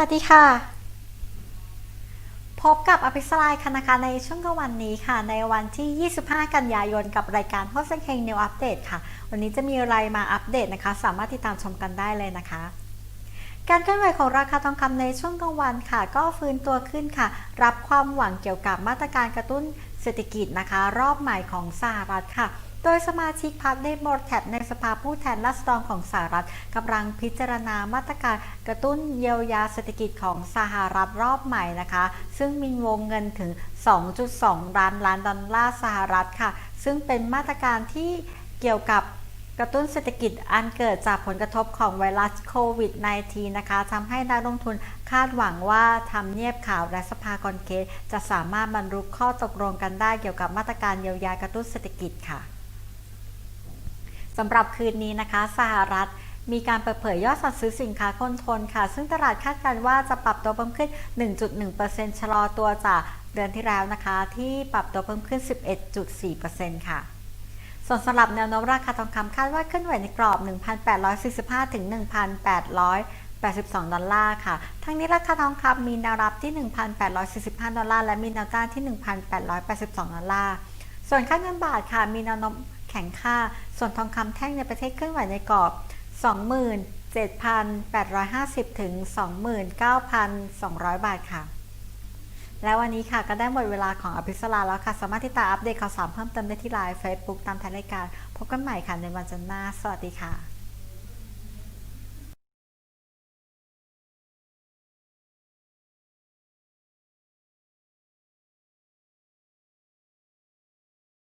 วัสดีค่ะ พบกับอภิสรายค่ะนะคะในช่วงกลางวันนี้ค่ะ ในวันที่ 25 กันยายนกับรายการโฮสเฮงนิวอัปเดตค่ะ วันนี้จะมีอะไรมาอัปเดตนะคะ สามารถติดตามชมกันได้เลยนะคะ การเคลื่อนไหวของราคาทองคำในช่วงกลางวันค่ะ ก็ฟื้นตัวขึ้นค่ะ รับความหวังเกี่ยวกับมาตรการกระตุ้นเศรษฐกิจนะคะ รอบใหม่ของสหรัฐค่ะ โดยสมาชิกพรรคเดโมแครตในสภาผู้แทนราษฎรของสหรัฐกำลังพิจารณามาตรการกระตุ้นเยียวยาเศรษฐกิจของสหรัฐรอบใหม่นะคะ ซึ่งมีวงเงินถึง 2.2 ล้านล้านดอลลาร์สหรัฐค่ะ ซึ่งเป็นมาตรการที่เกี่ยวกับกระตุ้นเศรษฐกิจอันเกิดจากผลกระทบของไวรัสโควิด -19 นะคะทำให้นักลงทุนคาดหวังว่าทำเนียบข่าวและสภาคอนเกรสจะสามารถบรรลุข้อตกลงกันได้เกี่ยวกับมาตรการเยียวยากระตุ้นเศรษฐกิจค่ะ สำหรับคืนนี้นะคะ สหรัฐมีการเปิดเผยยอดสั่งซื้อสินค้าคงทนค่ะ ซึ่งตลาดคาดการณ์ว่าจะปรับตัวเพิ่มขึ้น 1.1%ชะลอตัวจากเดือนที่แล้วนะคะ ที่ปรับตัวเพิ่มขึ้น 11.4%ค่ะ ส่วนสำหรับแนวโน้มราคาทองคำคาดว่าขึ้นไหวในกรอบ 1,845 ถึง 1,882 ดอลลาร์ค่ะ ทั้งนี้ราคาทองคำมีแนวรับที่ 1,845 ดอลลาร์ และมีแนวต้านที่ 1,882 ดอลลาร์ ส่วนค่าเงินบาทค่ะ มีแนวโน้ม แข็งค่า ส่วนทองคำแท่งในประเทศเคลื่อนไหวในกรอบ 27,850 ถึง 29,200 บาทค่ะ และวันนี้ค่ะก็ได้หมดเวลาของอภิสราแล้วค่ะ สามารถที่ตามอัปเดตข่าวสารเพิ่มเติมได้ที่ไลน์ Facebook ตามทายรายการ พบกันใหม่ค่ะในวันจันทร์หน้า สวัสดีค่ะ